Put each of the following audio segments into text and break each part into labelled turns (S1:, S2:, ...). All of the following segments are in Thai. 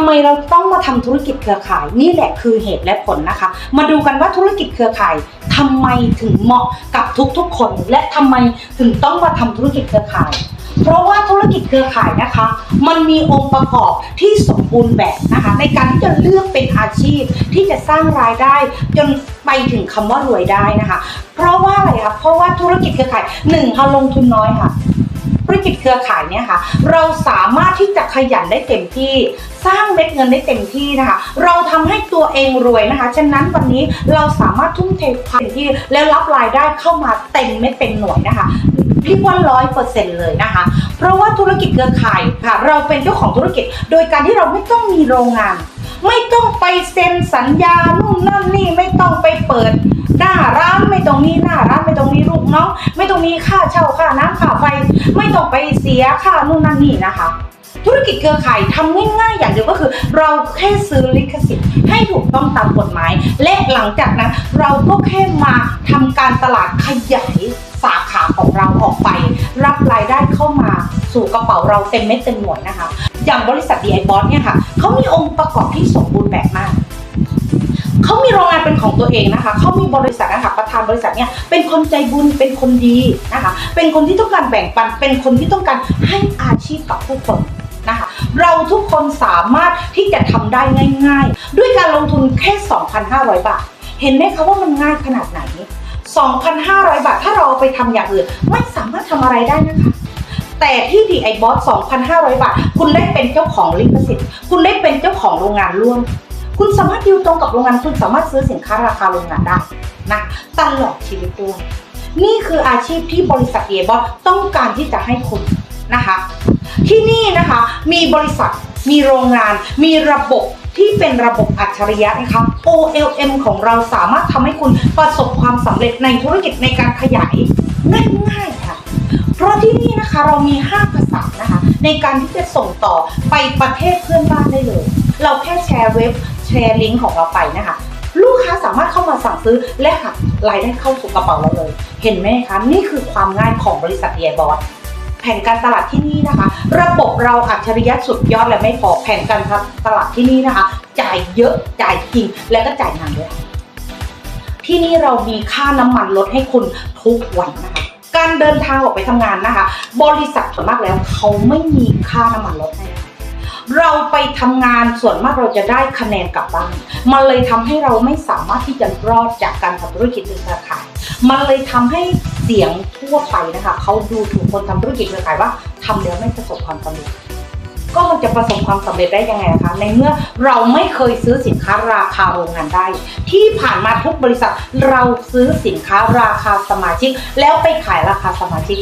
S1: ทำไมเราต้องมาทำธุรกิจเครือข่าย นี่แหละคือเหตุและผลนะคะ มาดูกันว่าธุรกิจเครือข่ายทำไมถึงเหมาะกับทุกๆ คน และทำไมถึงต้องมาทำธุรกิจเครือข่าย เพราะว่าธุรกิจเครือข่ายนะคะ มันมีองค์ประกอบที่สมบูรณ์แบบนะคะ ในการที่จะเลือกเป็นอาชีพที่จะสร้างรายได้จนไปถึงคำว่ารวยได้นะคะ เพราะว่าอะไรคะเพราะว่าธุรกิจเครือข่ายหนึ่งค่ะลงทุนน้อยค่ะ ธุรกิจเครือข่ายเนี่ยค่ะเราสามารถที่จะขยันได้เต็มที่ สร้างเม็ดเงินได้เต็มที่นะคะ เราทำให้ตัวเองรวยนะคะฉะนั้นวันนี้เราสามารถทุ่มเทความเต็มที่แล้วรับรายได้เข้ามาเต็มเม็ดเต็มหน่วยนะคะเรียกว่าร้อยเปอร์เซ็นต์เลยนะคะ เพราะว่าธุรกิจเครือข่ายค่ะ เราเป็นเจ้าของธุรกิจ โดยการที่เราไม่ต้องมีโรงงาน ไม่ต้องไปเซ็นสัญญานู่นนั่นนี่ไม่ต้องไปเปิด หน้าร้านไม่ต้องมีหน้าร้านไม่ต้องมีลูกน้องไม่ต้องมีค่าเช่าค่าน้ำค่าไฟ ไม่ต้องไปเสียค่านู่นนั่นนี่นะคะ ธุรกิจเครือข่ายทำง่ายๆอย่างเดียวก็คือ เราแค่ซื้อลิขสิทธิ์ให้ถูกต้องตามกฎหมาย และหลังจากนั้นเราก็แค่มาทำการตลาดขยายสาขาของเราออกไป รับรายได้เข้ามาสู่กระเป๋าเราเต็มเม็ดเต็มหน่วยนะคะ อย่างบริษัท DI Boss เนี่ยค่ะเขามี ประกอบที่สมบูรณ์แบบมาก เขามีโรงงานเป็นของตัวเองนะคะ เขามีบริษัทนะคะประธานบริษัทเนี่ยเป็นคนใจบุญ เป็นคนดีนะคะ เป็นคนที่ต้องการแบ่งปัน เป็นคนที่ต้องการให้อาชีพกับผู้คนนะคะเราทุกคนสามารถที่จะทำได้ง่าย ๆ ด้วยการลงทุนแค่ 2,500 บาท เห็นไหมคะว่ามันง่ายขนาดไหน 2,500 บาทถ้าเราเอาไปทำอย่างอื่น ไม่สามารถทำอะไรได้นะคะ แต่ที่ DI Boss 2,500 บาท คุณได้เป็นเจ้าของลิขสิทธิ์ คุณได้เป็นเจ้าของโรงงานร่วม คุณสามารถดิวตรงกับโรงงาน คุณสามารถซื้อสินค้าราคาโรงงานได้นะตลอดชีวิตด้วยนี่คืออาชีพที่บริษัทเอบอต้องการที่จะให้คุณนะคะ ที่นี่นะคะมีบริษัทมีโรงงาน มีระบบที่เป็นระบบอัจฉริยะนะคะ OLM ของเราสามารถทำให้คุณประสบความสำเร็จในธุรกิจในการขยายง่ายๆค่ะ เพราะที่นี่นะคะเรามี5ภาษานะคะ ในการที่จะส่งต่อไปประเทศเพื่อนบ้านได้เลย เราแค่แชร์เว็บแชร์ลิงก์ของเราไปนะคะ ลูกค้าสามารถเข้ามาสั่งซื้อและหักรายได้เข้าสู่กระเป๋าเราเลย เห็นไหมคะ นี่คือความง่ายของบริษัทเ i บอสแผนการตลาดที่นี่นะคะ ระบบเราอัจฉริยะสุดยอดและไม่พอแผนการตลาดที่นี่นะคะ จ่ายเยอะจ่ายจริงและก็จ่ายนานด้วยที่นี่เรามีค่าน้ำมันลดให้คุณทุกวันนะคะ การเดินทางออกไปทำงานนะคะ บริษัทส่วนมากแล้วเขาไม่มีค่าน้ำมันรถให้เราไปทำงานส่วนมากเราจะได้คะแนนกลับบ้าน มันเลยทำให้เราไม่สามารถที่จะรอดจากการทำธุรกิจในเครือข่าย มันเลยทำให้เสียงทั่วไปนะคะเขาดูถูกคนทำธุรกิจเครือข่ายว่าทำแล้วไม่ประสบความสำเร็จ ก็มันจะประสบความสำเร็จได้ยังไงนะคะ ในเมื่อเราไม่เคยซื้อสินค้าราคาโรงงานได้ ที่ผ่านมาทุกบริษัทเราซื้อสินค้าราคาสมาชิก แล้วไปขายราคาสมาชิก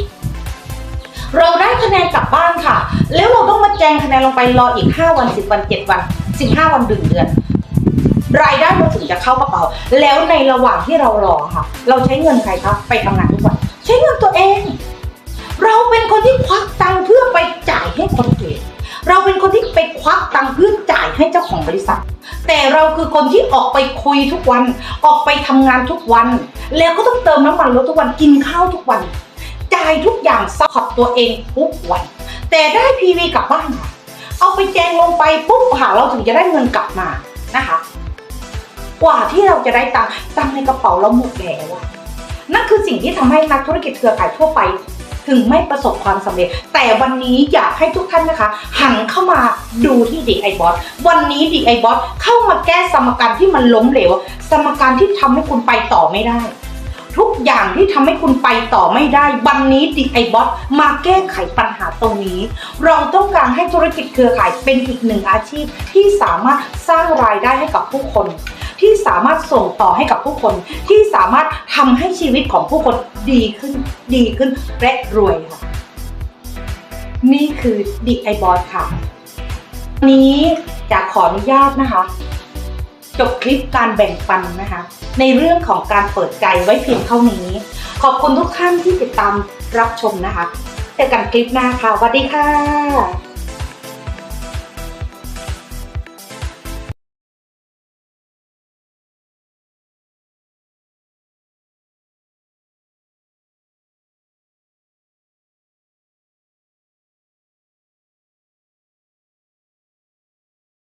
S1: เราได้คะแนนกลับบ้านค่ะ แล้วเราต้องมาแจงคะแนนลงไปรออีก 5 วัน 10 วัน 7 วัน 15 วันดึงเดือนรายได้เราถึงจะเข้ากระเป๋า แล้วในระหว่างที่เรารอค่ะ เราใช้เงินใครคะไปทำงานทุกวัน ใช้เงินตัวเอง เราเป็นคนที่ควักตังค์เพื่อไปจ่าย บริษัท แต่เราคือคนที่ออกไปคุยทุกวัน ออกไปทำงานทุกวัน แล้วก็ต้องเติมน้ำมันรถทุกวันกินข้าวทุกวันจ่ายทุกอย่างซัพพอร์ตตัวเองทุกวัน แต่ได้พีวีกลับบ้านค่ะเอาไปแจงลงไปปุ๊บค่ะเราถึงจะได้เงินกลับมานะคะ กว่าที่เราจะได้ตังค์ตังค์ในกระเป๋าเราหมดแล้วอะนั่นคือสิ่งที่ทำให้นักธุรกิจเครือข่ายทั่วไป ถึงไม่ประสบความสำเร็จ แต่วันนี้อยากให้ทุกท่านนะคะ หันเข้ามาดูที่ DI Boss วันนี้ DI Boss เข้ามาแก้สมการที่มันล้มเหลว สมการที่ทำให้คุณไปต่อไม่ได้ ทุกอย่างที่ทำให้คุณไปต่อไม่ได้ วันนี้ DI Boss มาแก้ไขปัญหาตรงนี้ เราต้องการให้ธุรกิจเครือข่ายเป็นอีกหนึ่งอาชีพที่สามารถสร้างรายได้ให้กับผู้คน ที่สามารถส่งต่อให้กับผู้คน ที่สามารถทำให้ชีวิตของผู้คนดีขึ้นดีขึ้นและรวยค่ะ นี่คือ DI Boss ค่ะวันนี้จะขออนุญาตนะคะ จบคลิปการแบ่งปันนะคะ ในเรื่องของการเปิดใจไว้เพียงเท่านี้ ขอบคุณทุกท่านที่ติดตามรับชมนะคะ เจอกันคลิปหน้าค่ะสวัสดีค่ะ